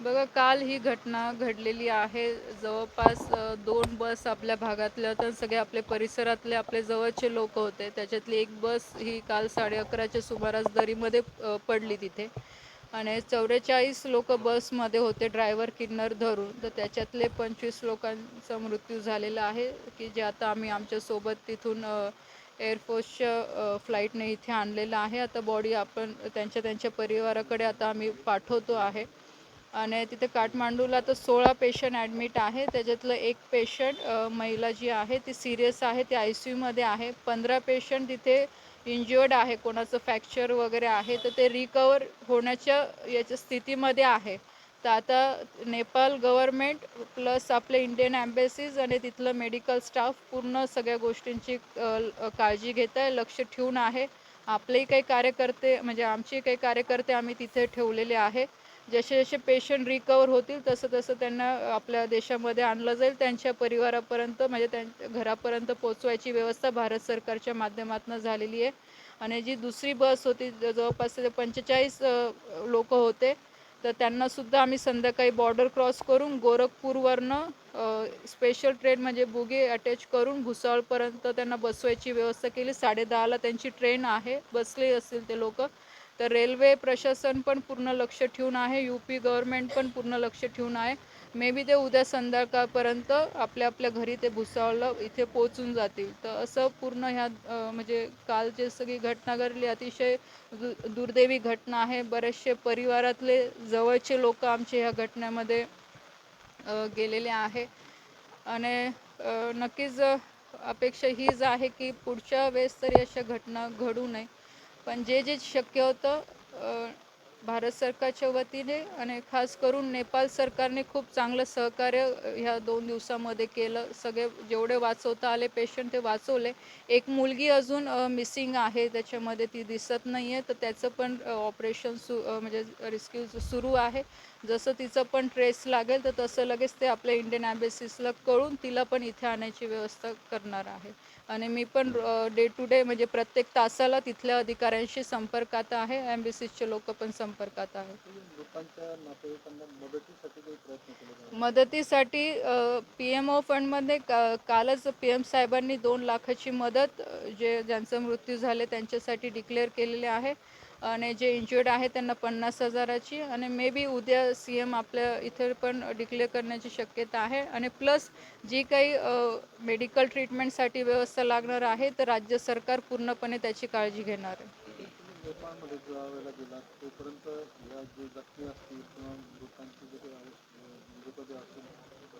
बघा काल ही घटना घडलेली आहे. जवळपास दोन बस आपल्या भागातल्या तर सगळे आपले परिसरातले आपले जवळचे लोक होते. त्याच्यातली एक बस ही काल साडे अकराच्या सुमारास दरीमध्ये पडली तिथे. आणि चौवेचाळीस लोक बसमध्ये होते ड्रायव्हर किन्नर धरून. तर त्याच्यातले पंचवीस लोकांचा मृत्यू झालेला आहे की जे आता आम्ही आमच्यासोबत तिथून एअरफोर्सच्या फ्लाईटने इथे आणलेलं आहे. आता बॉडी आपण त्यांच्या त्यांच्या परिवाराकडे आता आम्ही पाठवतो आहे. आणि तिथे काठमांडूला तर सोळा पेशंट ॲडमिट आहे. त्याच्यातलं एक पेशंट महिला जी आहे ती सिरियस आहे ती आय सी यूमध्ये आहे. पंधरा पेशंट तिथे इंज्युअर्ड आहे. कोणाचं फ्रॅक्चर वगैरे आहे तर ते रिकवर होण्याच्या याच्या स्थितीमध्ये आहे. तर आता नेपाळ गव्हर्मेंट प्लस आपले इंडियन ॲम्बेसीज आणि तिथलं मेडिकल स्टाफ पूर्ण सगळ्या गोष्टींची काळजी घेत आहे लक्ष ठेवून आहे. आपलेही काही कार्यकर्ते म्हणजे आमचे काही कार्यकर्ते आम्ही तिथे ठेवलेले आहे. जसे जसे पेशंट रिकवर होतील तसं तसं त्यांना आपल्या देशामध्ये आणलं जाईल. त्यांच्या परिवारापर्यंत म्हणजे त्यांच्या घरापर्यंत पोचवायची व्यवस्था भारत सरकारच्या माध्यमातून झालेली आहे. आणि जी दुसरी बस होती जवळपास ते पंचेचाळीस लोक होते तर त्यांनासुद्धा आम्ही संध्याकाळी बॉर्डर क्रॉस करून गोरखपूरवरनं स्पेशल ट्रेन म्हणजे बुगे अटॅच करून भुसावळपर्यंत त्यांना बसवायची व्यवस्था केली. साडेदहाला त्यांची ट्रेन आहे बसले असतील ते लोक. तर रेल्वे प्रशासन पण पूर्ण लक्ष ठेवून आहे यू पी गव्हर्मेंट पण पूर्ण लक्ष ठेवून आहे. मे बी ते उद्या संध्याकाळपर्यंत आपल्या आपल्या घरी ते भुसावळला इथे पोचून जातील. तर असं पूर्ण ह्या म्हणजे काल जे सगळी घटना घडली अतिशय दु दुर्दैवी घटना आहे. बरेचसे परिवारातले जवळचे लोक आमचे ह्या घटनेमध्ये गेलेले आहे. आणि नक्कीच अपेक्षा हीच आहे की पुढच्या वेळेस तरी अशा घटना घडू नये. पण जे जे शक्य होतं भारत सरकारच्या वतीने आणि खास करून नेपाळ सरकारने खूप चांगलं सहकार्य ह्या दोन दिवसामध्ये केलं. सगळे जेवढे वाचवता आले पेशंट ते वाचवले एक मुलगी अजून मिसिंग आहे त्याच्यामध्ये ती दिसत नाही आहे तर त्याचं पण ऑपरेशन सु म्हणजे रेस्क्यू सुरू आहे. जसं तिचं पण ट्रेस लागेल तर तसं लगेच ते आपल्या इंडियन ॲम्बेसीसला कळून तिला पण इथे आणायची व्यवस्था करणार आहे. आणि मी पण डे टू डे म्हणजे प्रत्येक तासाला तिथल्या अधिकाऱ्यांशी संपर्कात आहे. ॲम्बेसीसचे लोक पण संपर्कात नातेवाईकांना मदतीसाठी पी एम ओ फंडमध्ये का कालच पी एम साहेबांनी दोन लाखाची मदत जे ज्यांचा मृत्यू झाले त्यांच्यासाठी डिक्लेअर केलेले आहे. आणि जे इंज्युअर्ड आहे त्यांना पन्नास हजाराची आणि मे बी उद्या सी एम आपल्या इथे पण डिक्लेअर करण्याची शक्यता आहे. आणि प्लस जी काही मेडिकल ट्रीटमेंटसाठी व्यवस्था लागणार आहे तर राज्य सरकार पूर्णपणे त्याची काळजी घेणार आहे. नेपाळमध्ये गेला तोपर्यंत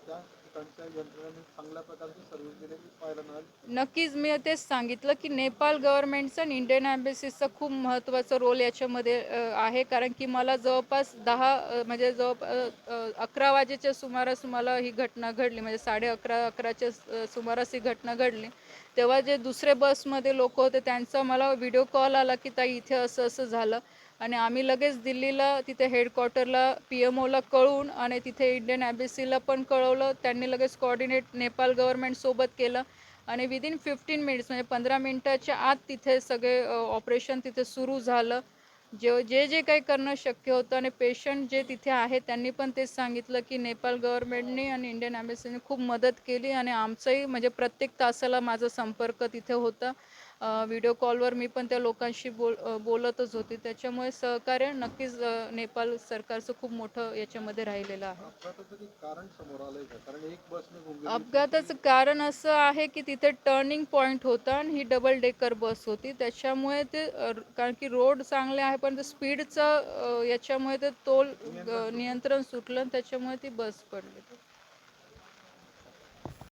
त्या ठिकाणच्या यंत्रणांनी चांगल्या प्रकारची सर्व्हिस दिलेली पाहायला मिळाली. नक्कीच मी तेच सांगितलं की नेपाळ गव्हर्नमेंटचं आणि इंडियन ॲम्बेसीचा खूप महत्त्वाचा रोल याच्यामध्ये आहे. कारण की मला जवळपास दहा म्हणजे जवळपास अकरा वाजेच्या सुमारास मला ही घटना घडली. म्हणजे साडे अकरा अकराच्या सुमारास ही घटना घडली. तेव्हा जे दुसरे बसमध्ये लोक होते त्यांचा मला व्हिडिओ कॉल आला की ताई इथे असं असं झालं. आणि आम्ही लगेच दिल्लीला तिथे हेडक्वार्टरला पी एम ओला कळवून आणि तिथे इंडियन ॲम्बेसीला पण कळवलं. त्यांनी लगेच कॉर्डिनेट नेपाळ गव्हर्नमेंटसोबत केलं. आणि विदिन फिफ्टीन मिनिट्स म्हणजे पंधरा मिनटाच्या आत तिथे सगळे ऑपरेशन तिथे सुरू झालं. जे जे जे काही करणं शक्य होतं आणि पेशंट जे तिथे आहे त्यांनी पण तेच सांगितलं की नेपाळ गव्हर्नमेंटने आणि इंडियन ॲम्बेसीने खूप मदत केली. आणि आमचंही म्हणजे प्रत्येक तासाला माझा संपर्क तिथे होता. व्हिडिओ कॉलवर मी पण त्या लोकांशी बोल बोलतच होती. त्याच्यामुळे सहकार्य नक्कीच नेपाल सरकारचं खूप मोठं याच्यामध्ये राहिलेलं आहे. अपघाताचं कारण असं आहे की तिथे टर्निंग पॉईंट होता आणि ही डबल डेकर बस होती. त्याच्यामुळे ते कारण की रोड चांगले आहे पण ते स्पीडचं याच्यामुळे ते तोल नियंत्रण सुटलं आणि त्याच्यामुळे ती बस पडली.